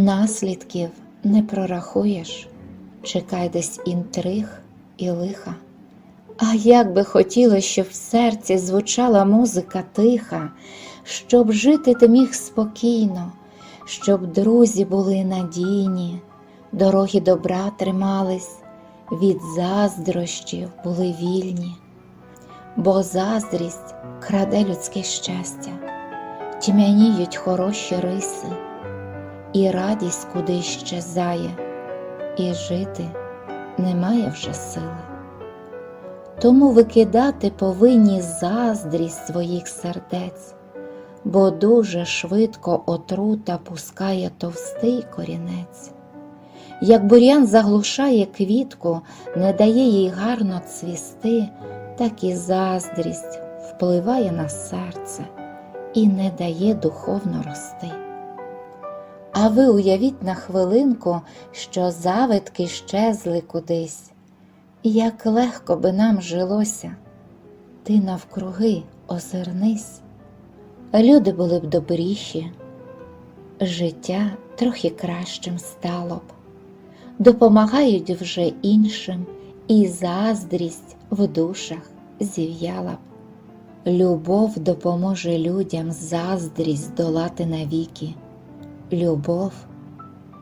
Наслідків не прорахуєш, чекай десь інтриг і лиха. А як би хотілося, щоб в серці звучала музика тиха, щоб жити ти міг спокійно, щоб друзі були надійні, дороги добра тримались, від заздрощів були вільні, бо заздрість краде людське щастя, тьмяніють хороші риси, і радість куди щезає, і жити немає вже сили. Тому викидати повинні заздрість своїх сердець, бо дуже швидко отрута пускає товстий корінець. Як бур'ян заглушає квітку, не дає їй гарно цвісти, так і заздрість впливає на серце і не дає духовно рости. А ви уявіть на хвилинку, що завитки щезли кудись. Як легко би нам жилося, ти навкруги озирнись, люди були б добріші, життя трохи кращим стало б, допомагають вже іншим, і заздрість в душах зів'яла б. Любов допоможе людям заздрість долати навіки. Любов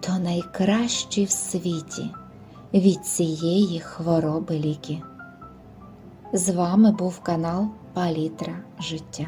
то найкращі в світі від цієї хвороби ліки. З вами був канал Палітра життя.